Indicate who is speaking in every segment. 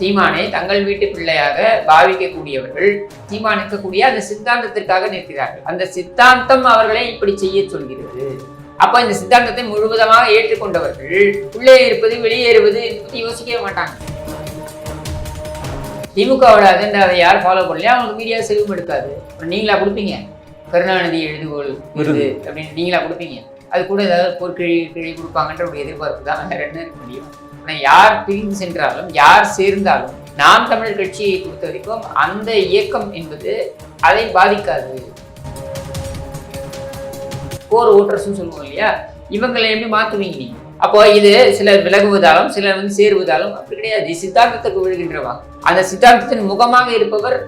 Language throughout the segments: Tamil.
Speaker 1: சீமானை தங்கள் வீட்டு பிள்ளையாக பாவிக்கக்கூடியவர்கள் சீமான் இருக்கக்கூடிய அந்த சித்தாந்தத்திற்காக நிற்கிறார்கள். அந்த சித்தாந்தம் அவர்களை இப்படி செய்ய சொல்கிறது. அப்ப இந்த சித்தாந்தத்தை முழுவதுமாக ஏற்றுக்கொண்டவர்கள் உள்ளே இருப்பது வெளியேறுவது யோசிக்கவே மாட்டாங்க. திமுகவோட அஜெண்டாவை யார் ஃபாலோ பண்ணலையோ அவங்களுக்கு மீடியா செலவும் எடுக்காது. நீங்களா கொடுப்பீங்க? கருணாநிதி எழுதுகோள் விருது. அப்படின்னு நீங்களா கொடுப்பீங்க? அது கூட ஏதாவது பொற்கிழி கிழி கொடுப்பாங்கன்ற ஒரு எதிர்பார்ப்பு தான் வேற என்ன இருக்க முடியும்? ஆனால் யார் பிரிந்து சென்றாலும் யார் சேர்ந்தாலும் நாம் தமிழர் கட்சியை பொறுத்த வரைக்கும் அந்த இயக்கம் என்பது அதை பாதிக்காது. போர் ஓட்டர்ஸ்னு சொல்லுவோம் இல்லையா? இவங்களை எப்படி மாற்றுவீங்க நீங்க அப்போ இது சிலர் விலகுவதாலும் சிலர் வந்து சேருவதாலும் அப்படி கிடையாது. சித்தாந்தத்துக்கு விழுகின்றவா? அந்த சித்தாந்தத்தின் முகமாக இருப்பவர்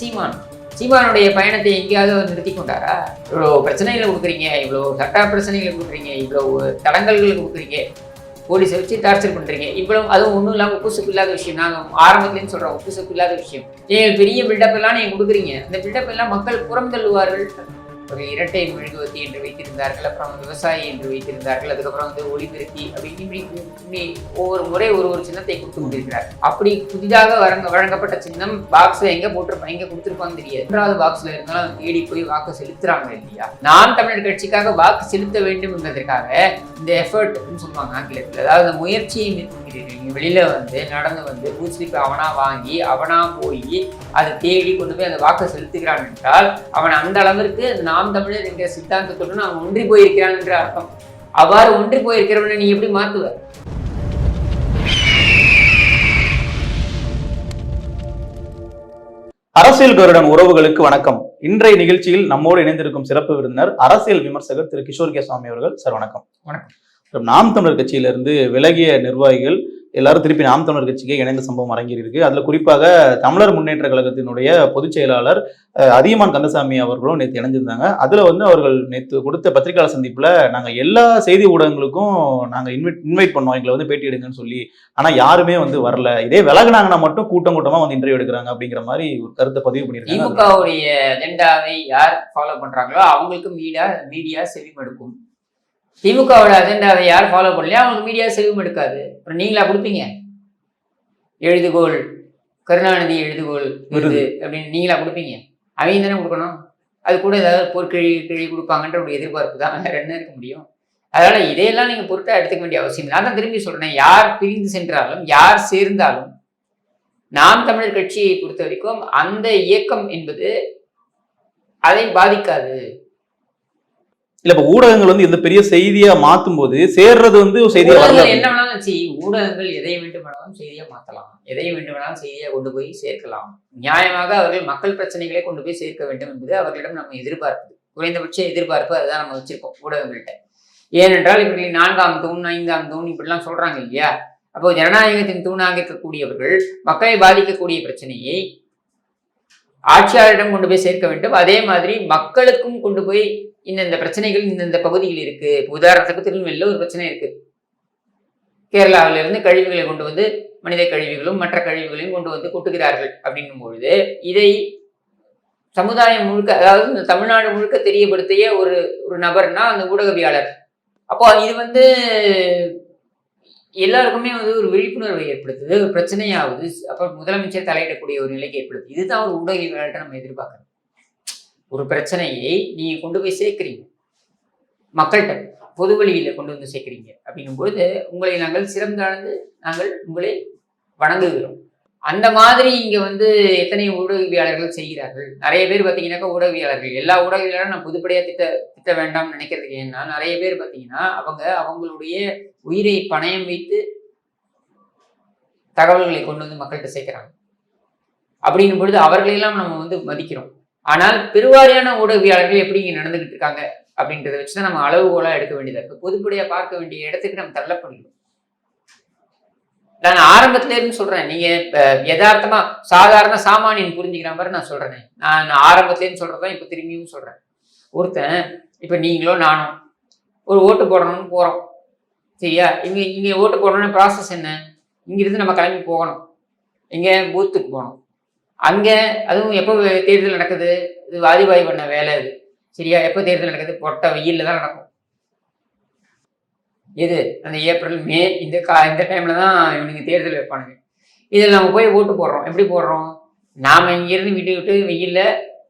Speaker 1: சீமான். சீமானுடைய பயணத்தை எங்கேயாவது அவர் நிறுத்தி கொண்டாரா? இவ்வளோ பிரச்சனைகளை கொடுக்குறீங்க இவ்வளோ சட்ட பிரச்சனைகளை கொடுக்குறீங்க இவ்வளோ தடங்கல்களை கொடுக்குறீங்க. போலீஸை வச்சு டார்ச்சர் பண்ணுறீங்க இவ்வளவு அதுவும் ஒன்றும் இல்லாமல் உப்பு சப்பு இல்லாத விஷயம். நாங்கள் ஆரம்பத்துலேருந்து சொல்கிறோம் உப்பு சப்பு இல்லாத விஷயம். ஏன் பெரிய பில்டப் எல்லாம் நீங்கள் கொடுக்குறீங்க. அந்த பில்டப் எல்லாம் மக்கள் புறம் தள்ளுவார்கள். ஒரு இரட்டை மெழுகுவத்தி என்று வைத்திருந்தார்கள் அப்புறம் விவசாயி என்று வைத்திருந்தார்கள் அதுக்கப்புறம் வந்து ஒளிபெருக்கி அப்படி இப்படி இப்படி ஒவ்வொரு முறை ஒரு ஒரு சின்னத்தை கொடுத்து கொண்டிருக்கிறார். அப்படி புதிதாக வழங்க வழங்கப்பட்ட சின்னம் பாக்ஸ்ல எங்க போட்டிருப்பாங்க எங்க கொடுத்துருப்பாங்க தெரியாது. மூன்றாவது பாக்ஸ்ல இருந்தாலும் தேடி போய் வாக்கு செலுத்துறாங்க இல்லையா? நாம் தமிழர் கட்சிக்காக வாக்கு செலுத்த வேண்டும் என்பதற்காக இந்த எஃபர்ட் சொல்லுவாங்க ஆங்கிலத்தில். அதாவது முயற்சியை வெளியில வந்து நடந்து வந்து பூத் ஸ்லிப் அவனா வாங்கி அவனா போய் அதை தேடி கொண்டு போய் அந்த வாக்கை செலுத்துகிறான் என்றால் அவன் அந்த அளவிற்கு நாம் தமிழர் என்கிற சித்தாந்தத்துடன் அவன் ஒன்றி போயிருக்கிறான் என்ற அர்த்தம். அவ்வாறு ஒன்றி போயிருக்கிறவனை நீ எப்படி மாத்துவ
Speaker 2: அரசியல் கருடன் உறவுகளுக்கு வணக்கம். இன்றைய நிகழ்ச்சியில் நம்மோடு இணைந்திருக்கும் சிறப்பு விருந்தினர் அரசியல் விமர்சகர் திரு கிஷோர் கே சுவாமி அவர்கள். சார் வணக்கம்.
Speaker 1: வணக்கம்.
Speaker 2: நாம் தமிழர் கட்சியிலிருந்து விலகிய நிர்வாகிகள் எல்லாரும் திருப்பி நாம் தமிழர் கட்சிக்கு இணைந்த சம்பவம் அரங்கிருக்கு அதுல குறிப்பாக தமிழர் முன்னேற்ற கழகத்தினுடைய பொதுச் செயலாளர் அஹ், அதியமான் கந்தசாமி அவர்களும் நேற்று இணைஞ்சிருந்தாங்க. அதுல வந்து அவர்கள் நேற்று கொடுத்த பத்திரிகையாளர் சந்திப்புல நாங்க எல்லா செய்தி ஊடகங்களுக்கும் நாங்க இன்வைட் இன்வைட் பண்ணோம். எங்களை வந்து பேட்டி எடுங்கன்னு சொல்லி. ஆனா யாருமே வந்து வரல. இதே விலகுனாங்கன்னா மட்டும் கூட்டம் கூட்டமா வந்து இன்டர்வியூ எடுக்கிறாங்க அப்படிங்கிற மாதிரி ஒரு கருத்தை பதிவு பண்ணியிருக்காங்க.
Speaker 1: திமுகவுடைய அஜெண்டாவை யார் ஃபாலோ பண்றாங்களோ அவங்களுக்கு மீடியா மீடியா செவிமடுக்கும். திமுகவோட அஜெண்டாவை யார் ஃபாலோ பண்ணலையோ அவங்களுக்கு மீடியா செவிமடுக்காது அப்புறம் நீங்களா கொடுப்பீங்க? எழுதுகோள் கருணாநிதி எழுதுகோள் விருது. அப்படின்னு நீங்களா கொடுப்பீங்க? அவங்க தானே கொடுக்கணும். அது கூட ஏதாவது பொற்கிழி கிழி கொடுப்பாங்கன்ற ஒரு எதிர்பார்ப்பு தான். வேற என்ன இருக்க முடியும்? அதனால இதையெல்லாம் நீங்க பொருட்டா எடுத்துக்க வேண்டிய அவசியம் இல்லை. நான் தான் திரும்பி சொல்றேன். யார் பிரிந்து சென்றாலும் யார் சேர்ந்தாலும் நாம் தமிழர் கட்சியை பொறுத்த வரைக்கும் அந்த இயக்கம் என்பது அதை பாதிக்காது.
Speaker 2: இல்ல இப்ப ஊடகங்கள் வந்து எந்த பெரிய செய்தியா மாத்தும் போது சேர்றது வந்து செய்தியா
Speaker 1: என்ன வேணாலும் ஊடகங்கள் எதை வேண்டுமானாலும் செய்தியா மாத்தலாம். எதை வேண்டுமானாலும் செய்தியா கொண்டு போய் சேர்க்கலாம். நியாயமாக அவர்கள் மக்கள் பிரச்சனைகளை கொண்டு போய் சேர்க்க வேண்டும் என்பது அவர்களிடம் நம்ம எதிர்பார்ப்பது குறைந்தபட்ச எதிர்பார்ப்பு அதுதான் நம்ம வச்சிருக்கோம் ஊடகங்கள்கிட்ட. ஏனென்றால் இவர்கள் நான்காம் தூண் ஐந்தாம் தூண் இப்படிலாம் சொல்றாங்க இல்லையா? அப்போ ஜனநாயகத்தின் தூணாக இருக்கக்கூடியவர்கள் மக்களை பாதிக்கக்கூடிய பிரச்சனையை ஆட்சியாளரிடம் கொண்டு போய் சேர்க்க வேண்டும். அதே மாதிரி மக்களுக்கும் கொண்டு போய் இந்தந்த பிரச்சனைகள் இந்தந்த பகுதியில் இருக்கு. உதாரணத்துக்கு திருநெல்வேலியில் ஒரு பிரச்சனை இருக்கு. கேரளாவிலிருந்து கழிவுகளை கொண்டு வந்து மனித கழிவுகளும் மற்ற கழிவுகளையும் கொண்டு வந்து கொட்டுகிறார்கள் அப்படின்னும் பொழுது இதை சமுதாயம் முழுக்க அதாவது இந்த தமிழ்நாடு முழுக்க தெரியப்படுத்திய ஒரு ஒரு நபர்னா அந்த ஊடகவியாளர் அப்போ இது வந்து எல்லாருக்குமே வந்து ஒரு விழிப்புணர்வை ஏற்படுத்துது ஒரு பிரச்சனையாகுது அப்போ முதலமைச்சர் தலையிடக்கூடிய ஒரு நிலைக்கு ஏற்படுது. இதுதான் ஒரு ஊடகவியாளர்கிட்ட நம்ம எதிர்பார்க்கணும் ஒரு பிரச்சனையை நீங்கள் கொண்டு போய் சேர்க்குறீங்க. மக்கள்கிட்ட பொது வழியில் கொண்டு வந்து சேர்க்குறீங்க. அப்படிங்கும் பொழுது உங்களை நாங்கள் சிறந்தாழ்ந்து நாங்கள் உங்களை வணங்குகிறோம். அந்த மாதிரி இங்க வந்து எத்தனை ஊடகவியாளர்கள் செய்கிறார்கள். நிறைய பேர் பார்த்தீங்கன்னாக்கா ஊடகவியாளர்கள் எல்லா ஊடகவியாளரும் நான் புதுப்படியாக திட்ட திட்ட வேண்டாம்னு நினைக்கிறதுக்கு ஏன்னா நிறைய பேர் பார்த்தீங்கன்னா அவங்க அவங்களுடைய உயிரை பணயம் வைத்து தகவல்களை கொண்டு வந்து மக்கள்கிட்ட சேர்க்கிறாங்க. அப்படிங்கும் பொழுது அவர்களையெல்லாம் நம்ம வந்து மதிக்கிறோம். ஆனால் பெருவாரியான ஊடகவியாளர்கள் எப்படி இங்கே நடந்துகிட்டு இருக்காங்க அப்படின்றத வச்சு தான் நம்ம அளவுகோலாக எடுக்க வேண்டியதாக இருக்குது புதுப்படியாக பார்க்க வேண்டிய இடத்துக்கு நம்ம தள்ளப்படுகிறோம். நான் ஆரம்பத்துல இருந்து சொல்றேன். நீங்க யதார்த்தமா சாதாரண சாமானியன் புரிஞ்சுக்கிற மாதிரி நான் சொல்றேன். நான் ஆரம்பத்துலேருந்து ஆரம்பத்துல இருந்து சொல்றதான் இப்ப திரும்பியும் சொல்றேன். ஒருத்தன் இப்ப நீங்களோ நானும் ஒரு ஓட்டு போடணும்னு போறோம். சரியா? இங்க இங்க ஓட்டு போடணும்னு ப்ராசஸ் என்ன? இங்கிருந்து நம்ம கிளம்பி போகணும். இங்கே பூத்துக்கு போகணும். அங்க அதுவும் எப்போ தேர்தல் நடக்குது? இது வாதிபாய் பண்ண வேலை இது சரியா? எப்போ தேர்தல் நடக்குது? பொட்ட வெயில்ல தான் நடக்கும். எது அந்த ஏப்ரல் மே இந்த கா இந்த டைம்ல தான் இவனுக்கு தேர்தல் வைப்பானுங்க. இதில் நம்ம போய் ஓட்டு போடுறோம். எப்படி போடுறோம்? நாம் இங்கேருந்து விட்டு விட்டு வெயிலில்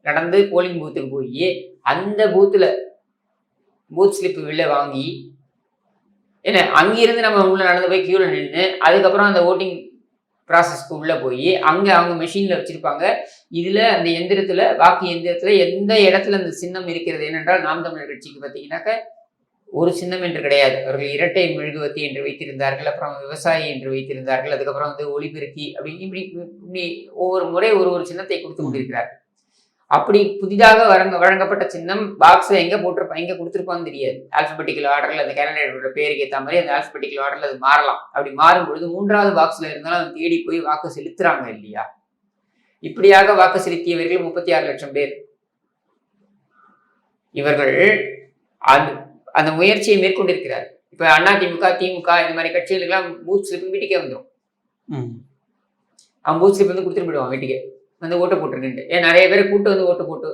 Speaker 1: நடந்து போலிங் பூத்துக்கு போய் அந்த பூத்தில் பூத் ஸ்லிப்பு வெளில வாங்கி என்ன அங்கேருந்து நம்ம உள்ளே நடந்து போய் கியூவில் நின்று அதுக்கப்புறம் அந்த ஓட்டிங் ப்ராசஸ்க்கு உள்ளே போய் அங்கே அவங்க மெஷினில் வச்சுருப்பாங்க. இதில் அந்த எந்திரத்தில் வாக்கு எந்திரத்தில் எந்த இடத்துல அந்த சின்னம் இருக்கிறது? என்னென்றால் நாம் தமிழர் கட்சிக்கு பார்த்தீங்கன்னாக்க ஒரு சின்னம் என்று கிடையாது. அவர்கள் இரட்டை மெழுகுவத்தி என்று வைத்திருந்தார்கள் அப்புறம் விவசாயி என்று வைத்திருந்தார்கள் அதுக்கப்புறம் வந்து ஒளிபெருக்கி அப்படி இப்படி இப்படி ஒவ்வொரு முறை ஒரு ஒரு சின்னத்தை கொடுத்து கொண்டிருக்கிறார்கள். அப்படி புதிதாக வழங்க வழங்கப்பட்ட சின்னம் பாக்ஸை எங்கே போட்டிருப்பா எங்கே கொடுத்துருப்பான்னு தெரியாது. ஆல்பபெட்டிக்கல் ஆர்டரில் அந்த கேலண்டரோட பேருக்கு ஏற்ற மாதிரி அந்த ஆல்பபெட்டிக்கல் ஆர்டரில் அது மாறலாம். அப்படி மாறும் பொழுது மூன்றாவது பாக்ஸில் இருந்தாலும் அவன் தேடி போய் வாக்கு செலுத்துறாங்க இல்லையா? இப்படியாக வாக்கு செலுத்தியவர்கள் முப்பத்தி ஆறு லட்சம் பேர். இவர்கள் அந்த அந்த முயற்சியை மேற்கொண்டிருக்கிறார். இப்ப அண்ணா திமுக திமுக இந்த மாதிரி கட்சிகளுக்கெல்லாம் பூத் ஸ்லிப் வீட்டுக்கே வந்துடும். அவன் பூத் ஸ்லிப் வந்து கொடுத்துட்டு போயிடுவான் வீட்டுக்கே. வந்து ஓட்டு போட்டிருக்குன்ட்டு. ஏன் நிறைய பேர் கூட்டு வந்து ஓட்டு போட்டு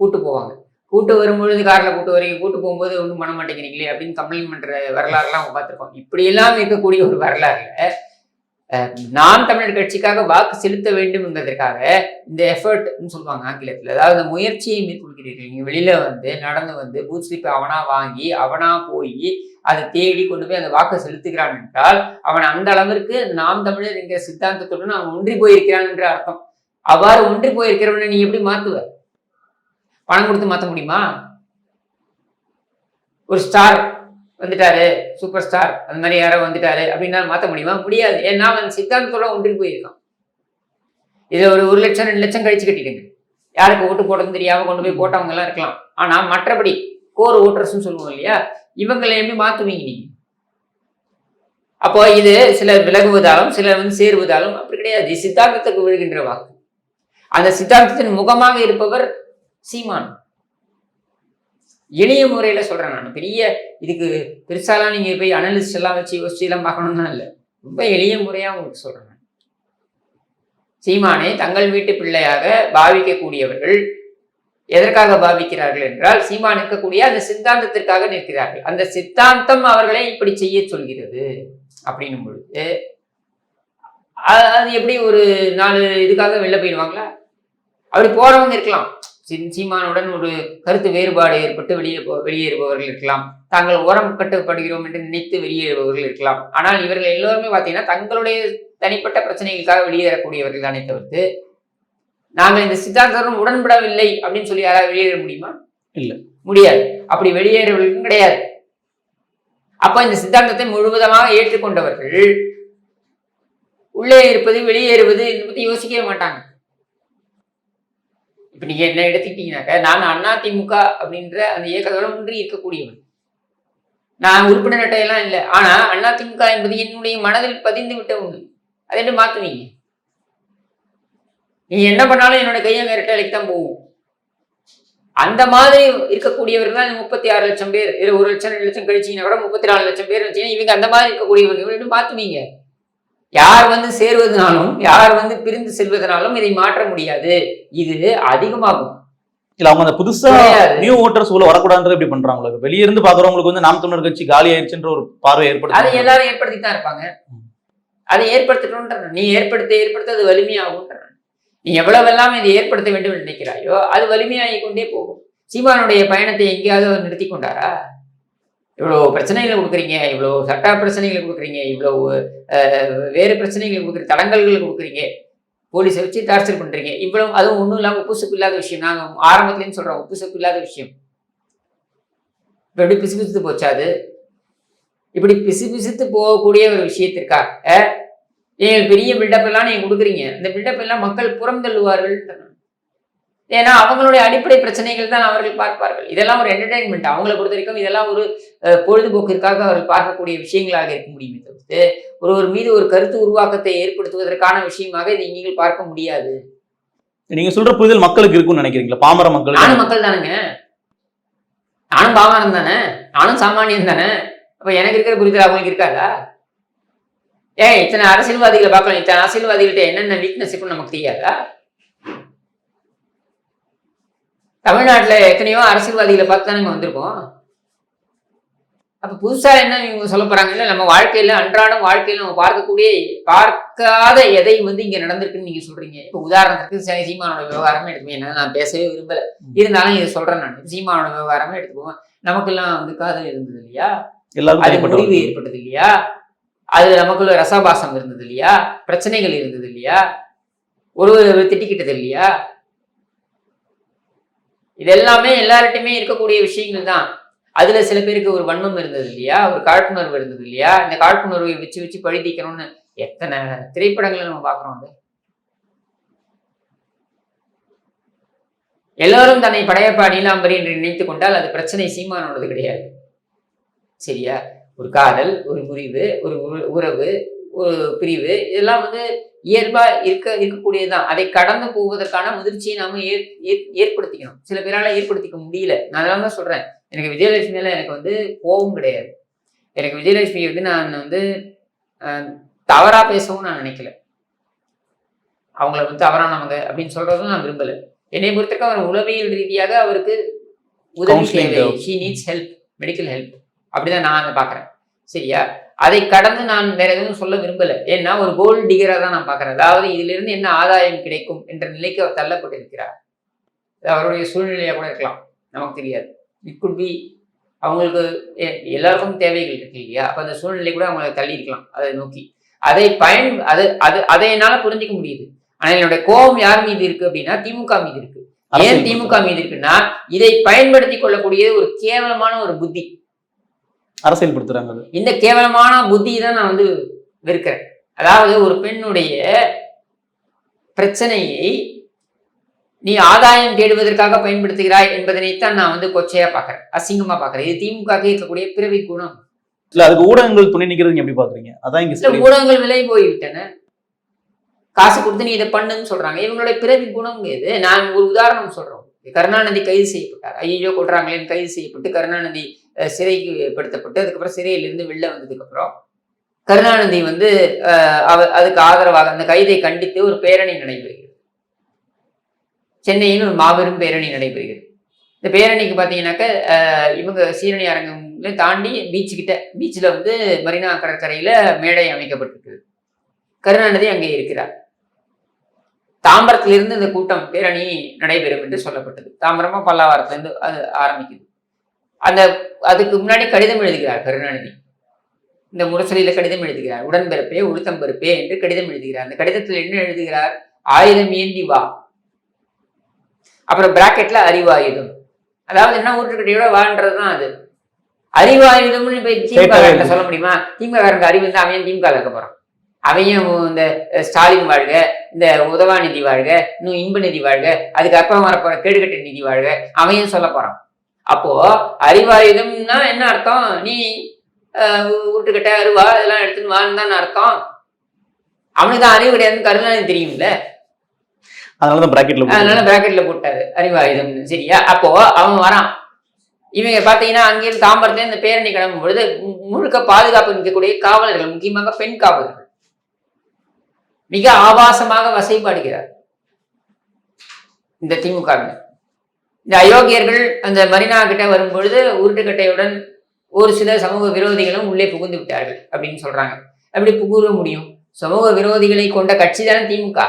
Speaker 1: கூட்டு போவாங்க. கூட்டு வரும்பொழுது காரில் கூட்டு வரீங்க கூட்டு போகும்போது ஒன்றும் பண்ண மாட்டேங்கிறீங்களே அப்படின்னு கம்ப்ளைண்ட் பண்ற வரலாறுலாம் அவங்க பார்த்துருக்கோம் இப்படியெல்லாம் இருக்கக்கூடிய ஒரு வரலாறுல நாம் தமிழர் கட்சிக்காக வாக்கு செலுத்த வேண்டும் என்பதற்காக இந்த எஃபர்ட்னு சொல்லுவாங்க ஆங்கிலத்தில். அதாவது இந்த முயற்சியை மேற்கொள்கிறீர்கள். நீங்கள் வெளியில வந்து நடந்து வந்து பூத் ஸ்லிப்பை அவனா வாங்கி அவனா போய் அதை தேடி கொண்டு போய் அந்த வாக்கை செலுத்துகிறான் என்றால் அவன் அந்த அளவிற்கு நாம் தமிழர் என்கிற சித்தாந்தத்துடன் அவன் ஒன்றி போயிருக்கிறான் என்ற அர்த்தம். அவ்வாறு ஒன்றி போயிருக்கிறவனை நீ எப்படி மாற்றுவ பணம் கொடுத்து மாற்ற முடியுமா? ஒரு ஸ்டார் வந்துட்டாரு சூப்பர் ஸ்டார் அந்த மாதிரி யாரோ வந்துட்டாரு அப்படின்னா மாற்ற முடியுமா? முடியாது. ஏன்னா அவன் சித்தாந்தத்தோட ஒன்றி போயிருக்கான். இதை ஒரு ஒரு லட்சம் ரெண்டு லட்சம் கழிச்சு கட்டிக்கங்க யாருக்கு ஓட்டு போட்டதுன்னு தெரியாம கொண்டு போய் போட்டவங்க எல்லாம் இருக்கலாம். ஆனா மற்றபடி கோர் ஓட்டர்ஸ்ன்னு சொல்லுவோம் இல்லையா? இவங்களை எப்படி மாத்துவீங்க நீங்க? அப்போ இது சிலர் விலகுவதாலும் சிலர் வந்து சேருவதாலும் அப்படி கிடையாது. சித்தாந்தத்துக்கு விழுகின்ற வாக்கு. அந்த சித்தாந்தத்தின் முகமாக இருப்பவர் சீமான். எளிய முறையில சொல்றேன் நான். பெரிய இதுக்கு பெருசாலாம் நீங்கள் போய் அனலிஸ்ட் எல்லாம் வச்சு யோசிச்சு எல்லாம் பார்க்கணும்னா இல்லை. ரொம்ப எளிய முறையாக உங்களுக்கு சொல்றேன் நான். சீமானை தங்கள் வீட்டு பிள்ளையாக பாவிக்கக்கூடியவர்கள் எதற்காக பாவிக்கிறார்கள் என்றால் சீமான் இருக்கக்கூடிய அந்த சித்தாந்தத்திற்காக நிற்கிறார்கள். அந்த சித்தாந்தம் அவர்களை இப்படி செய்ய சொல்கிறது அப்படின்னும் பொழுது அது எப்படி ஒரு நாலு இதுக்காக வெளில போயிடுவாங்களா? அப்படி போறவங்க இருக்கலாம். சீமானுடன் ஒரு கருத்து வேறுபாடு ஏற்பட்டு வெளியே வெளியேறுபவர்கள் இருக்கலாம். தாங்கள் ஓரம் கட்டப்படுகிறோம் என்று நினைத்து வெளியேறுபவர்கள் இருக்கலாம். ஆனால் இவர்கள் எல்லோருமே பார்த்தீங்கன்னா தங்களுடைய தனிப்பட்ட பிரச்சனைகளுக்காக வெளியேறக்கூடியவர்கள் தானே தவிர்த்து நாங்கள் இந்த சித்தாந்தத்துடன் உடன்படவில்லை அப்படின்னு சொல்லி யாராவது வெளியேற முடியுமா?
Speaker 2: இல்ல.
Speaker 1: முடியாது. அப்படி வெளியேறவர்களுக்கும் கிடையாது. அப்ப இந்த சித்தாந்தத்தை முழுவதுமாக ஏற்றுக்கொண்டவர்கள் உள்ளே இருப்பது வெளியேறுவது இதை பத்தி யோசிக்கவே மாட்டாங்க. இப்ப நீங்க என்ன எடுத்துக்கிட்டீங்கன்னாக்க நான் அண்ணா திமுக அப்படின்ற அந்த இயக்கத்தோட ஒன்றி இருக்கக்கூடியவன். நான் உறுப்பினர் அட்டையெல்லாம் இல்லை. ஆனா அண்ணா திமுக என்பது என்னுடைய மனதில் பதிந்து விட்ட ஒன்று. அதை என்ன மாத்துவீங்க நீ என்ன பண்ணாலும் என்னோட கையங்க இரட்டைக்கு தான் போகும். அந்த மாதிரி இருக்கக்கூடியவர்கள் தான் முப்பத்தி ஆறு லட்சம் பேர். இல்லை ஒரு லட்சம் ரெண்டு லட்சம் கழிச்சீங்கன்னா கூட முப்பத்தி நாலு லட்சம் பேர் வச்சீங்கன்னா இவங்க அந்த மாதிரி இருக்கக்கூடியவங்க. இவங்க மாத்துவீங்க. யார் வந்து சேருவதனாலும் யார் வந்து பிரிந்து செல்வதனாலும் இதை மாற்ற முடியாது. இது அதிகமாகும்.
Speaker 2: இல்ல அவங்க அந்த புதுசா. நியூ ஓட்டர்ஸ் உள்ள வரக்கூடாதுன்றது எப்படி பண்றாங்களோ வெளிய இருந்து பாக்குறவங்களுக்கு வந்து நாம் தமிழர் கட்சி காலி ஆயிடுச்சுன்ற ஒரு பார்வை
Speaker 1: அதை
Speaker 2: ஏற்படுத்தி
Speaker 1: எல்லாரும் ஏற்படுத்தி தான் இருப்பாங்க. அதை ஏற்படுத்தணுன்ற நீ ஏற்படுத்த ஏற்படுத்த அது வலிமையாகும்ன்ற நீ எவ்வளவெல்லாம் இதை ஏற்படுத்த வேண்டும் நினைக்கிறாயோ அது வலிமையாகி கொண்டே போகும். சீமானுடைய பயணத்தை எங்கேயாவது நிறுத்தி கொண்டாரா? இவ்வளோ பிரச்சனைகளை கொடுக்குறீங்க இவ்வளோ சட்ட பிரச்சனைகளை கொடுக்குறீங்க இவ்வளோ வேறு பிரச்சனைகளை கொடுக்குற தடங்கல்களை கொடுக்குறீங்க. போலீஸை வச்சு டார்ச்சர் பண்ணுறீங்க இவ்வளோ அதுவும் ஒன்றும் இல்லாமல் உப்பு சப்பு இல்லாத விஷயம். நாங்கள் ஆரம்பத்துலேருந்து சொல்கிறோம் உப்பு சப்பு இல்லாத விஷயம். இப்போ எப்படி பிசு பிசுத்து போச்சா அது? இப்படி பிசு பிசுத்து போகக்கூடிய ஒரு விஷயத்திற்காக ஏன் பெரிய பில்டப் எல்லாம் நீங்கள் கொடுக்குறீங்க? இந்த பில்டப் எல்லாம் மக்கள் புறம் தள்ளுவார்கள் ஏன்னா அவங்களுடைய அடிப்படை பிரச்சனைகள் தான் அவர்கள் பார்ப்பார்கள். இதெல்லாம் ஒரு என்டர்டைன்மெண்ட் அவங்கள பொறுத்த வரைக்கும் இதெல்லாம் ஒரு பொழுதுபோக்கிற்காக அவர்கள் பார்க்கக்கூடிய விஷயங்களாக இருக்க முடியுமே தவிர்த்து ஒருவர் மீது ஒரு கருத்து உருவாக்கத்தை ஏற்படுத்துவதற்கான விஷயமாக இதை நீங்கள் பார்க்க முடியாது.
Speaker 2: நீங்க சொல்ற புரிதல் மக்களுக்கு இருக்கும்னு நினைக்கிறீங்களா? பாமர மக்களுக்கு
Speaker 1: நானும் மக்கள் தானுங்க. நானும் பாமரன் தானே? நானும் சாமானியன் தானே? அப்ப எனக்கு இருக்கிற புரிதல் அவங்களுக்கு இருக்காதா? ஏன் இத்தனை அரசியல்வாதிகளை பார்க்கலாம். இத்தனை அரசியல்வாதிகள்ட்ட என்னென்ன வீக்னஸ் இருக்குன்னு நமக்கு தெரியாதா? தமிழ்நாட்டுல எத்தனையோ அரசியல்வாதிகளை பார்த்து தானே நம்ம வந்திருக்கோம். அப்ப புதுசா என்ன இவங்க சொல்ல இல்ல நம்ம வாழ்க்கையில அன்றாடம் வாழ்க்கையில நம்ம பார்க்கக்கூடிய பார்க்காத எதை வந்து இங்க நடந்திருக்குன்னு நீங்க சொல்றீங்க. இப்ப உதாரணத்துக்கு சீமானோட விவகாரமே எடுத்துக்கோங்க. நான் பேசவே விரும்பல. இருந்தாலும் இதை சொல்றேன் நான். சீமானோட விவகாரமே எடுத்துக்குவோம் நமக்கெல்லாம் வந்து காதல் இருந்தது இல்லையா? அது முடிவு ஏற்பட்டது இல்லையா? அது நமக்குள்ள ரசபாசம் இருந்தது இல்லையா? பிரச்சனைகள் இருந்தது இல்லையா? ஒருவர் திட்டிக்கிட்டது இல்லையா? இது எல்லாமே எல்லார்ட்டையுமே இருக்கக்கூடிய விஷயங்கள் தான் அதுல சில பேருக்கு ஒரு வன்மம் இருந்தது இல்லையா? ஒரு காழ்ப்புணர்வு இருந்தது இல்லையா? இந்த காழ்ப்புணர்வை வச்சு வச்சு பழி தீக்கணும்னு எத்தனை திரைப்படங்களை நம்ம பார்க்குறோம் அது? எல்லாரும் தன்னை படையப்பா நீலாம்பரி என்று நினைத்து கொண்டால் அது பிரச்சனை சீமானோடது கிடையாது. சரியா? ஒரு காதல் ஒரு முறிவு ஒரு உறவு பிரிவு. இதெல்லாம் வந்து இயல்பா இருக்க இருக்கக்கூடியதுதான். அதை கடந்து போவதற்கான முதிர்ச்சியை நாம ஏற்- ஏற்- ஏற்படுத்திக்கணும். சில பேரால ஏற்படுத்திக்க முடியல. நான் அதெல்லாம் தான் சொல்றேன். எனக்கு விஜயலட்சுமி மேல எனக்கு வந்து கோபம் கிடையாது. எனக்கு விஜயலட்சுமி வந்து நான் வந்து தவறா பேசவும் நான் நினைக்கல. அவங்கள வந்து தவறானவங்க அப்படின்னு சொல்றதும் நான் விரும்பல. என்னை பொறுத்தவரைக்கும் அவர் உளவியல் ரீதியாக அவருக்கு உதவி தேவை. She needs help medical help அப்படிதான் நான் அதை பார்க்குறேன். சரியா? அதை கடந்து நான் வேற எதுவும் சொல்ல விரும்பல. ஏன்னா ஒரு கோல்டு டிகரா தான் நான் பார்க்குறேன். அதாவது இதிலிருந்து என்ன ஆதாயம் கிடைக்கும் என்ற நிலைக்கு அவர் தள்ளப்பட்டிருக்கிறார். அவருடைய சூழ்நிலையா கூட இருக்கலாம். நமக்கு தெரியாது. இட் குட் பி அவங்களுக்கு எல்லாருக்கும் தேவைகள் இருக்கு இல்லையா? அப்ப அந்த சூழ்நிலை கூட அவங்களை தள்ளி இருக்கலாம். அதை நோக்கி. அதை பயன் அது அது அதை என்னால புரிஞ்சுக்க முடியுது. ஆனா என்னுடைய கோபம் யார் மீது இருக்கு அப்படின்னா திமுக மீது இருக்கு. ஏன் திமுக மீது இருக்குன்னா இதை பயன்படுத்தி கொள்ளக்கூடிய ஒரு கேவலமான ஒரு புத்தி.
Speaker 2: அரசியல்படுத்துறாங்க அது.
Speaker 1: இந்த கேவலமான புத்தி தான் நான் வந்து வெறுக்கிறேன். அதாவது ஒரு பெண்ணுடைய பிரச்சனையை நீ ஆதாயம் தேடுவதற்காக பயன்படுத்துகிறாய் என்பதனைத்தான் நான் வந்து கொச்சையா பார்க்கறேன். அசிங்கமா பார்க்கறேன். இது திமுக இருக்கக்கூடிய பிறவி குணம்.
Speaker 2: இல்ல அதுக்கு ஊடகங்கள் துணை நிக்கிறது எப்படி பாக்குறீங்க அதான் இங்க.
Speaker 1: ஊடகங்கள் விலை போய்விட்டன. காசு கொடுத்து நீ இதை பண்ணுன்னு சொல்றாங்க. இவங்களுடைய பிறவி குணம் இது நான் ஒரு உதாரணம் சொல்றோம். கருணாநிதி கைது செய்யப்பட்டார். ஐயோ கொள்றாங்களேன்னு கைது செய்யப்பட்டு கருணாநிதி சிறைக்கு படுத்தப்பட்டு அதுக்கப்புறம் சிறையிலிருந்து வெளில வந்ததுக்கு அப்புறம் கருணாநிதி வந்து அவ அதுக்கு ஆதரவாக அந்த கைதை கண்டித்து ஒரு பேரணி நடைபெறுகிறது. சென்னையில் ஒரு மாபெரும் பேரணி நடைபெறுகிறது. இந்த பேரணிக்கு பார்த்தீங்கன்னாக்க இவங்க சீரணி அரங்கம் தாண்டி பீச்சுக்கிட்ட கிட்ட பீச்சில் வந்து மரினா கடற்கரையில் மேடை அமைக்கப்பட்டிருக்குது. கருணாநிதி அங்கே இருக்கிறார். தாம்பரத்திலிருந்து இந்த கூட்டம் பேரணி நடைபெறும் என்று சொல்லப்பட்டது. தாம்பரமா பல்லாவரத்துலேருந்து அது ஆரம்பிக்குது. அந்த அதுக்கு முன்னாடி கடிதம் எழுதுகிறார் கருணாநிதி. இந்த முரசொலியில கடிதம் எழுதுகிறார். உடன்பிறப்பே உளுத்தம்பருப்பே என்று கடிதம் எழுதுகிறார். அந்த கடிதத்தில் என்ன எழுதுகிறார்? ஆயுதம் ஏந்தி வா. அப்புறம் பிராக்கெட்ல அறிவாயுதம். அதாவது என்ன ஊற்றுக்கட்டையோட வாழ்ன்றதுதான் அது. அறிவாயுதம்னு போய் திமுக சொல்ல முடியுமா? திமுக அறிவு இருந்தா அவன் திமுக இருக்க போறான்? அவையும் இந்த ஸ்டாலின் வாழ்க இந்த உதவாநிதி வாழ்க இன்னும் இன்ப நிதி வாழ்க அதுக்கப்புறம் வரப்போற கேடுகட்ட நிதி வாழ்க அவையும் சொல்ல போறான். அப்போ அறிவாயுதம்னா என்ன அர்த்தம்? நீ அஹ், உருட்டுக்கட்ட அருவா இதெல்லாம் எடுத்துன்னு வான்னு தானே அர்த்தம்? அவனுக்கு தான் அறிவு கிடையாதுன்னு கருணாநிதி தெரியும்ல?
Speaker 2: அதனாலதான் பிராக்கெட்ல
Speaker 1: அதனால பிராக்கெட்ல போட்டாரு அறிவாயுதம் சரியா? அப்போ அவன் வரான். இவங்க பாத்தீங்கன்னா அங்கிருந்து தாம்பரத்துல இந்த பேரணி கிளம்பும் பொழுது முழுக்க பாதுகாப்பு நிற்கக்கூடிய காவலர்கள் முக்கியமாக பெண் காவலர்கள். மிக ஆபாசமாக வசைப்பாடுகிறார் இந்த திமுக இந்த அயோக்கியர்கள் அந்த மரினா கிட்ட வரும் பொழுது உருட்டுக்கட்டையுடன் ஒரு சில சமூக விரோதிகளும் உள்ளே புகுந்து விட்டார்கள் அப்படின்னு சொல்றாங்க. அப்படி புகுற முடியும்? சமூக விரோதிகளை கொண்ட கட்சி தானே திமுக.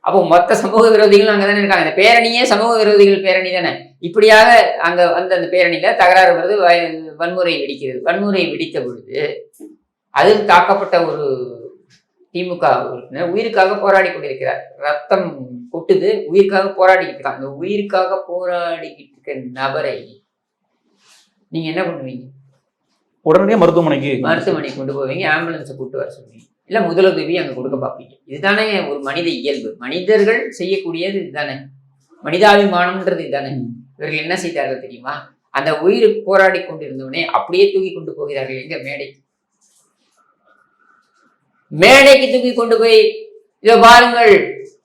Speaker 1: அப்போ மொத்த சமூக விரோதிகளும் அங்கதானே இருக்காங்க. இந்த பேரணியே சமூக விரோதிகள் பேரணி தானே. இப்படியாக அங்க வந்த அந்த பேரணியில தகராறு வருது வ- வன்முறை வெடிக்கிறது. வன்முறை வெடித்த பொழுது அதில் தாக்கப்பட்ட ஒரு திமுக உறுப்பினர் உயிருக்காக போராடி கொண்டிருக்கிறார். ரத்தம் கொட்டுது உயிருக்காக போராடிக்கிட்டு இருக்காங்க அந்த உயிருக்காக போராடிக்கிட்டு இருக்க நபரை நீங்க என்ன பண்ணுவீங்க?
Speaker 2: உடனடியாக மருத்துவமனைக்கு
Speaker 1: மருத்துவமனைக்கு கொண்டு போவீங்க ஆம்புலன்ஸை கூட்டு வர சொல்லுவீங்க. இல்ல முதலுதவி அங்க கொடுக்க பார்ப்பீங்க. இதுதானே ஒரு மனித இயல்பு. மனிதர்கள் செய்யக்கூடியது இதுதானே. மனிதாபிமானம்ன்றது இதுதானே. இவர்கள் என்ன செய்தார்கள் தெரியுமா? அந்த உயிர் போராடி கொண்டிருந்தவனே அப்படியே தூக்கி கொண்டு போகிறார்கள் எங்க மேடைக்கு. மேடைக்கு தூக்கி கொண்டு போய் இதோ பாருங்கள்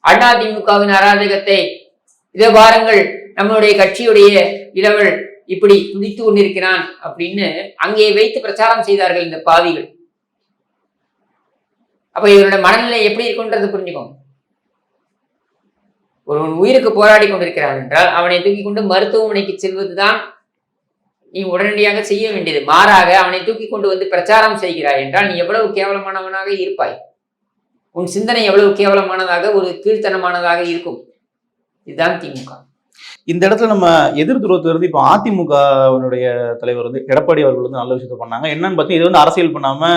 Speaker 1: அதிமுகவின் அராஜகத்தை. இதோ பாருங்கள் நம்மளுடைய கட்சியுடைய இளவல் இப்படி துடித்து கொண்டிருக்கிறான் அப்படின்னு அங்கே வைத்து பிரச்சாரம் செய்தார்கள் இந்த பாவிகள் அப்ப இவரோட மனநிலை எப்படி இருக்குன்றது புரிஞ்சுக்கோங்க. ஒருவன் உயிருக்கு போராடி கொண்டிருக்கிறான் என்றால் அவனை தூக்கி கொண்டு மருத்துவமனைக்கு செல்வதுதான் நீ உடனடியாக செய்ய வேண்டியது. மாறாக அவனை தூக்கி கொண்டு வந்து பிரச்சாரம் செய்கிறாய் என்றால் நீ எவ்வளவு கேவலமானவனாக இருப்பாய்? உன் சிந்தனை எவ்வளவு கேவலமானதாக ஒரு கீழ்த்தனமானதாக இருக்கும். இதுதான் திமுக.
Speaker 2: இந்த இடத்துல நம்ம எதிர் துருவத்துல இருந்து இப்போ அதிமுகவினுடைய தலைவர் வந்து எடப்பாடி அவர்கள் வந்து நல்ல விஷயத்த பண்ணாங்க. என்னன்னு பார்த்தீங்கன்னா இது வந்து அரசியல் பண்ணாம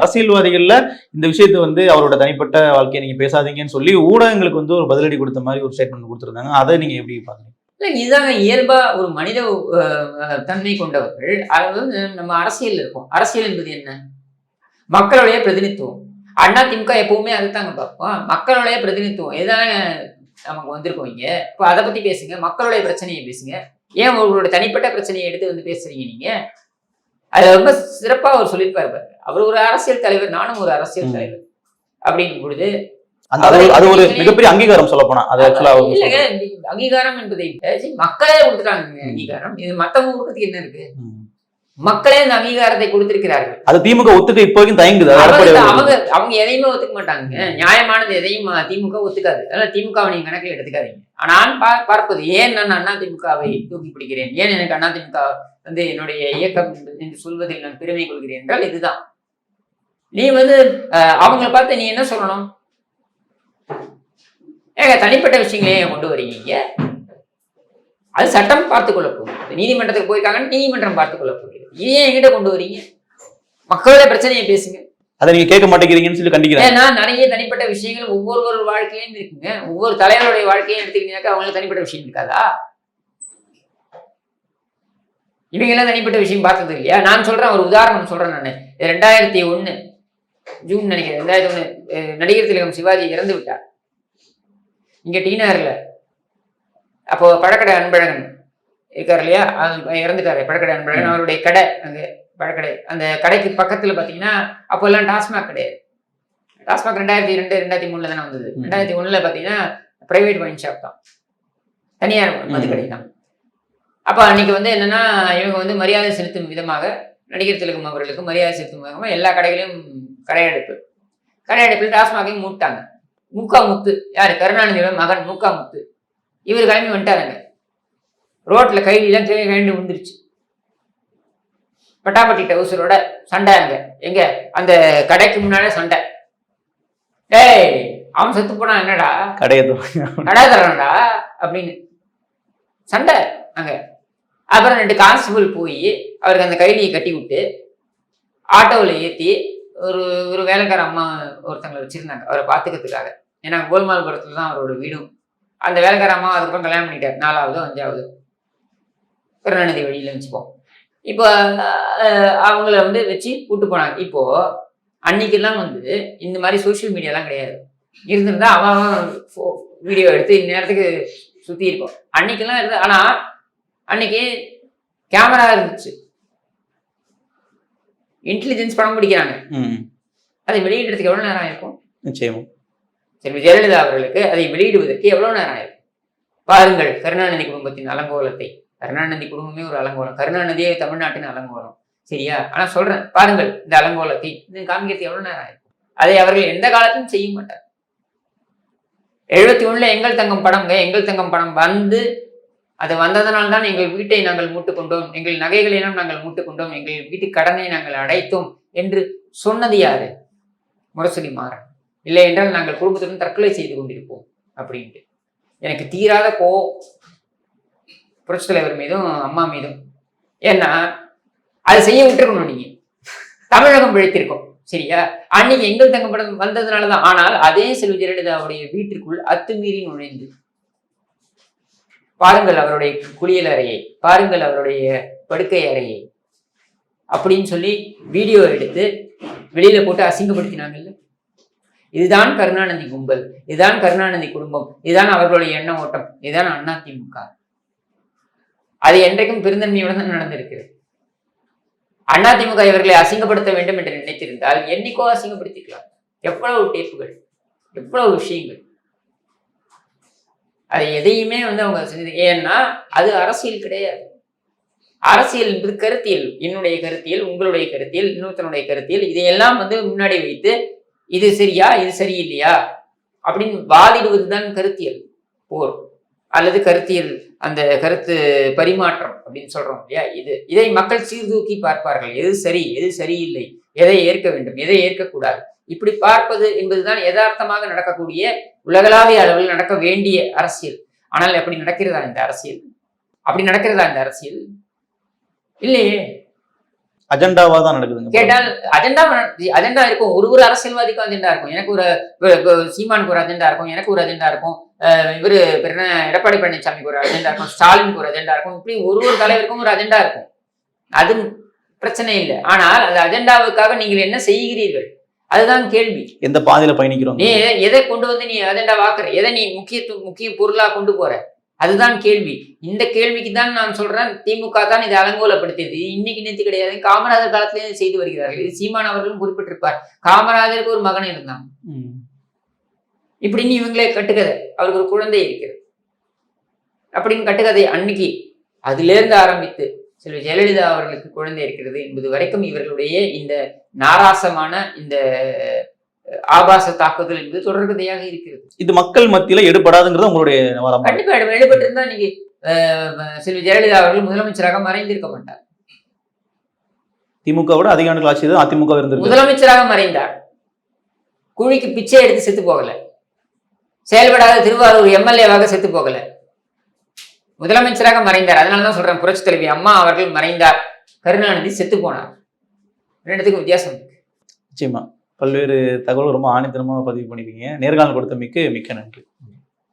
Speaker 2: அரசியல்வாதிகளில் இந்த விஷயத்தை வந்து அவரோட தனிப்பட்ட வாழ்க்கையை நீங்க பேசாதீங்கன்னு சொல்லி ஊடகங்களுக்கு வந்து ஒரு பதிலடி கொடுத்த மாதிரி ஒரு ஸ்டேட்மெண்ட் கொடுத்துருந்தாங்க. அதை நீங்க எப்படி பாக்குறீங்க
Speaker 1: இல்லை இதுதாங்க இயல்பா ஒரு மனித தன்மை கொண்டவர்கள். அது வந்து நம்ம அரசியல் இருக்கும். அரசியல் என்பது என்ன? மக்களுடைய பிரதிநிதித்துவம். அண்ணா திமுக எப்பவுமே அதுதாங்க பார்ப்போம். மக்களுடைய பிரதிநிதித்துவம். இதுதானே நமக்கு வந்திருக்கோம் இங்க? இப்போ அதை பத்தி பேசுங்க. மக்களுடைய பிரச்சனையை பேசுங்க. ஏன் உங்களோட தனிப்பட்ட பிரச்சனையை எடுத்து வந்து பேசுறீங்க நீங்க? அது ரொம்ப சிறப்பா அவர் சொல்லியிருப்பாரு அவர் ஒரு அரசியல் தலைவர். நானும் ஒரு அரசியல். தலைவர். அப்படிங்கும் பொழுது
Speaker 2: அது ஒரு- மிகப்பெரிய அங்கீகாரம் சொல்ல போனா அது ஆக்சுவலா
Speaker 1: அங்கீகாரம் என்பதை விட, மக்களே கொடுத்துட்டாங்க அங்கீகாரம். இது மத்தவங்க கொடுக்கறதுக்கு என்ன இருக்கு? மக்களே இந்த அங்கீகாரத்தை கொடுத்திருக்கிறார்கள்.
Speaker 2: அது திமுக ஒத்துக்க இப்போ வரைக்கும் தயங்குது
Speaker 1: அவங்க. அவங்க எதையுமே ஒத்துக்க மாட்டாங்க. நியாயமானது எதையும் திமுக ஒத்துக்காது. அதனால திமுகவை நீங்க கணக்கில் எடுத்துக்காதீங்க. பா- பார்ப்பது ஏன் நான் அண்ணா திமுகவை தூக்கி பிடிக்கிறேன்? ஏன் எனக்கு அண்ணா திமுக வந்து என்னுடைய இயக்கம் என்று சொல்வதில் நான் பெருமை கொள்கிறேன் என்றால் இதுதான். நீ வந்து அவங்கள பார்த்து நீ என்ன சொல்லணும்? ஏங்க தனிப்பட்ட விஷயங்களே கொண்டு வரீங்க? அது சட்டம் பார்த்துக் கொள்ள போகுது நீதிமன்றத்துக்கு போயிருக்காங்கன்னு நீதிமன்றம் பார்த்துக் கொள்ள போகுது ஏன் என்கிட்ட கொண்டு வரீங்க? மக்களோட பிரச்சனையை பேசுங்க.
Speaker 2: அதை நீங்க கேட்க மாட்டேங்கிறீங்கன்னு சொல்லி கண்டிக்கிறாங்க
Speaker 1: ஏன்னா நிறைய தனிப்பட்ட விஷயங்கள் ஒவ்வொரு வாழ்க்கையிலும் இருக்குங்க. ஒவ்வொரு தலைவருடைய வாழ்க்கையும் எடுத்துக்கிட்டீங்கன்னாக்கா அவங்களுக்கு தனிப்பட்ட விஷயம் இருக்காதா? இவங்க எல்லாம் தனிப்பட்ட விஷயம் பார்த்தது இல்லையா? நான் சொல்றேன் ஒரு உதாரணம் சொல்றேன் நான். ரெண்டாயிரத்தி ஒண்ணு ஜூன் நினைக்கிறேன். ரெண்டாயிரத்தி அஹ் நடிகர் திலகம் சிவாஜி இறந்து விட்டார். இங்க டீனார்ல அப்போ பழக்கடை அன்பழகன் இருக்கார் இல்லையா? இறந்துட்டாரு பழக்கடை அன்பழகன். அவருடைய கடை அங்க பழக்கடை. அந்த கடைக்கு பக்கத்துல பாத்தீங்கன்னா அப்போல்லாம் டாஸ்மாக் கிடையாது டாஸ்மாக் ரெண்டாயிரத்தி ரெண்டு ரெண்டாயிரத்தி மூணுல தானே வந்தது. ரெண்டாயிரத்தி ஒண்ணுல பாத்தீங்கன்னா பிரைவேட் ஒயின் ஷாப் தான். தனியார் மதுக்கடை தான். அப்ப அன்னைக்கு வந்து என்னன்னா இவங்க வந்து மரியாதை செலுத்தும் விதமாக நடிகர் திலகம் அவர்களுக்கு மரியாதை செலுத்தும் விதமாக எல்லா கடைகளையும் கடையடைப்பு. கடையடைப்பில் டாஸ்மாகையும் மூட்டாங்க. முக்கா முத்து யாரு? கருணாநிதியோட மகன் முக்கா முத்து இவர் கிளம்பி வந்துட்டாருங்க ரோட்ல கைலிலாம் கீழே கழண்டு விழுந்துருச்சு. பட்டாப்பட்டி டவுசரோட சண்டை அங்க. எங்க? அந்த கடைக்கு முன்னாலே சண்டை. டேய் அவன் செத்து போனா என்னடா?
Speaker 2: கடையை
Speaker 1: கடை தரணும்டா அப்படின்னு. சண்டை அங்க. அப்புறம் ரெண்டு கான்ஸ்டபிள் போய் அவருக்கு அந்த கைலியை கட்டி விட்டு ஆட்டோவில் ஏற்றி ஒரு ஒரு வேலைக்கார அம்மா ஒருத்தங்களை வச்சிருந்தாங்க. அவரை பார்த்துக்கிறதுக்காக ஏன்னா கோல்மால்புரத்துல தான் அவரோட வீடும். அந்த வேலைக்கார அம்மா அதுக்கப்புறம் கல்யாணம் பண்ணிட்டார். நாலாவது அஞ்சாவது. கருணாநிதி வழியில வச்சுப்போம். இப்போ அவங்கள வந்து வச்சு கூட்டு போனாங்க. இப்போ அன்னைக்கெல்லாம் வந்து இந்த மாதிரி சோஷியல் மீடியாலாம் கிடையாது. இருந்திருந்தா அவன் வீடியோ எடுத்து இந்நேரத்துக்கு சுத்தி இருக்கும் அன்னைக்கெல்லாம் இருந்து ஆனா அன்னைக்கு கேமரா இருந்துச்சு. இன்டெலிஜென்ஸ் படம் பிடிக்கிறாங்க.
Speaker 2: ம்.
Speaker 1: அதை வெளியிடுறதுக்கு எவ்வளவு நேரம் ஆயிருக்கும்?
Speaker 2: நிச்சயமா.
Speaker 1: செல்வி ஜெயலலிதா அவர்களுக்கு அதை வெளியிடுவதற்கு எவ்வளவு நேரம் ஆயிருக்கும் பாருங்கள் கருணாநிதி குடும்பத்தின் அலங்கோலத்தை. கருணாநிதி குடும்பமே ஒரு அலங்கோலம். கருணாநிதியே தமிழ்நாட்டின் அலங்கோலம். சரியா? ஆனா சொல்றேன் பாருங்கள் இந்த அலங்கோலத்தை இது காமிக்கிறது எவ்வளவு நேரம் ஆயிருக்கும் அதை அவர்கள் எந்த காலத்திலும் செய்ய மாட்டார். எழுபத்தி ஒண்ணுல எங்கள் தங்கம் படம்ங்க எங்கள் தங்கம் படம் வந்து அது வந்ததனால் தான் எங்கள் வீட்டை நாங்கள் மூட்டுக் கொண்டோம் எங்கள் நகைகளிடம் நாங்கள் மூட்டுக் கொண்டோம் எங்கள் வீட்டு கடனை நாங்கள் அடைத்தோம் என்று சொன்னது யாரு? முரசொலி மாறன். இல்லை என்றால் நாங்கள் குடும்பத்துடன் தற்கொலை செய்து கொண்டிருப்போம் அப்படின்ட்டு. எனக்கு தீராத கோ புரட்சி தலைவர் மீதும் அம்மா மீதும். ஏன்னா அதை செய்ய விட்டுருக்கணும் நீங்க. தமிழகம் பிழைத்திருக்கோம் சரியா? அன்னைக்கு எங்கள் தங்க படம் வந்ததுனாலதான். ஆனால் அதே செல்வி ஜெயலலிதாவுடைய வீட்டிற்குள் அத்துமீறி நுழைந்து பாருங்கள் அவருடைய குளியல் அறையை பாருங்கள் அவருடைய படுக்கை அறையை அப்படின்னு சொல்லி வீடியோ எடுத்து வெளியில போட்டு அசிங்கப்படுத்தினாங்கல்ல. இதுதான் கருணாநிதி கும்பல் இதுதான் கருணாநிதி குடும்பம் இதுதான் அவர்களுடைய எண்ண ஓட்டம் இதுதான் அண்ணா திமுக அது என்றைக்கும் பெருந்தன்மையுடன் தான் நடந்திருக்கிறது. அண்ணா திமுக இவர்களை அசிங்கப்படுத்த வேண்டும் என்று நினைத்திருந்தால் என்னைக்கோ அசிங்கப்படுத்திக்கலாம். எவ்வளவு டேப்புகள் எவ்வளவு விஷயங்கள். அது எதையுமே வந்து அவங்க செஞ்சது ஏன்னா அது அரசியல் கிடையாது. அரசியல் என்பது கருத்தியல். என்னுடைய கருத்தியல் உங்களுடைய கருத்தியல் இன்னொருத்தனுடைய கருத்தியல் இதையெல்லாம் வந்து முன்னாடி வைத்து இது சரியா இது சரியில்லையா? அப்படின்னு வாதிடுவதுதான் கருத்தியல் போர் அல்லது கருத்தியல் அந்த கருத்து பரிமாற்றம் அப்படின்னு சொல்றோம் இல்லையா? இது இதை மக்கள் சீர்தூக்கி பார்ப்பார்கள். எது சரி எது சரியில்லை எதை ஏற்க வேண்டும் எதை ஏற்கக்கூடாது? இப்படி பார்ப்பது என்பதுதான் யதார்த்தமாக நடக்கக்கூடிய உலகளாவிய அளவில் நடக்க வேண்டிய அரசியல். ஆனால் அப்படி நடக்கிறதா இந்த அரசியல்? அப்படி நடக்கிறதா இந்த அரசியல்? இல்லையே.
Speaker 2: அஜெண்டாவா தான் நடக்குதுங்க.
Speaker 1: கேட்டால் அஜெண்டா அஜெண்டா இருக்கும். ஒரு ஒரு அரசியல்வாதிக்கும் அஜெண்டா இருக்கும். எனக்கு ஒரு சீமானுக்கு ஒரு அஜெண்டா இருக்கும். எனக்கு ஒரு அஜெண்டா இருக்கும். இவரு என்ன எடப்பாடி பழனிசாமிக்கு ஒரு அஜெண்டா இருக்கும். ஸ்டாலினுக்கு ஒரு அஜெண்டா இருக்கும். இப்படி ஒரு ஒரு தலைவருக்கும் ஒரு அஜெண்டா இருக்கும். அது பிரச்சனை இல்லை. ஆனால் அந்த அஜெண்டாவுக்காக நீங்கள் என்ன செய்கிறீர்கள்? அதுதான் கேள்வி.
Speaker 2: எந்த பாதையில பயணிக்கிறோம்?
Speaker 1: நீ எதை- கொண்டு வந்து நீ அஜெண்டா வாக்குற எதை நீ முக்கியத்துவம் முக்கிய பொருளா கொண்டு போற? அதுதான் கேள்வி. இந்த கேள்விக்கு தான் நான் சொல்றேன் திமுக தான் இதை அலங்கோலப்படுத்தியது. இன்னைக்கு நேத்து கிடையாது. காமராஜர் காலத்திலே இதை செய்து வருகிறார்கள். இது சீமான் அவர்களும் குறிப்பிட்டிருப்பார். காமராஜருக்கு ஒரு மகன் இருந்தான். இப்படின்னு இவங்களே கட்டுக்கதை. அவருக்கு ஒரு குழந்தை இருக்கிறது. அப்படின்னு கட்டுக்கதை அன்னைக்கு அதிலிருந்து ஆரம்பித்து செல்வி ஜெயலலிதா அவர்களுக்கு குழந்தை இருக்கிறது என்பது வரைக்கும் இவர்களுடைய இந்த நாராசமான இந்த ஆபாச தாக்குதல் என்பது தொடர்கதையாக இருக்கிறது.
Speaker 2: இது மக்கள் மத்தியில எடுபடாதுங்கிறது உங்களுடைய
Speaker 1: கண்டிப்பா எழுபட்டிருந்தா இன்னைக்கு அஹ், செல்வி ஜெயலலிதா அவர்கள் முதலமைச்சராக மறைந்திருக்க மாட்டார்.
Speaker 2: திமுக விட அதிக ஆண்டுகள் ஆட்சி தான் அதிமுக இருந்திருக்கு.
Speaker 1: முதலமைச்சராக மறைந்தார். குழிக்கு பிச்சை எடுத்து செத்து போகல. செயல்படாத திருவாரூர் எம்எல்ஏவாக செத்து போகல. முதலமைச்சராக மறைந்தார். அதனால தான் சொல்றேன் புரட்சி தலைவி அம்மா அவர்கள் மறைந்தார். கருணாநிதி செத்து போனார். ரெண்டுத்துக்கும் வித்தியாசம் இருக்கு.
Speaker 2: நிச்சயமா. பல்வேறு தகவல் ரொம்ப ஆணித்தனமாக பதிவு பண்ணிருக்கீங்க. நேர்காணல் கொடுத்தமைக்கு மிக்க நன்றி.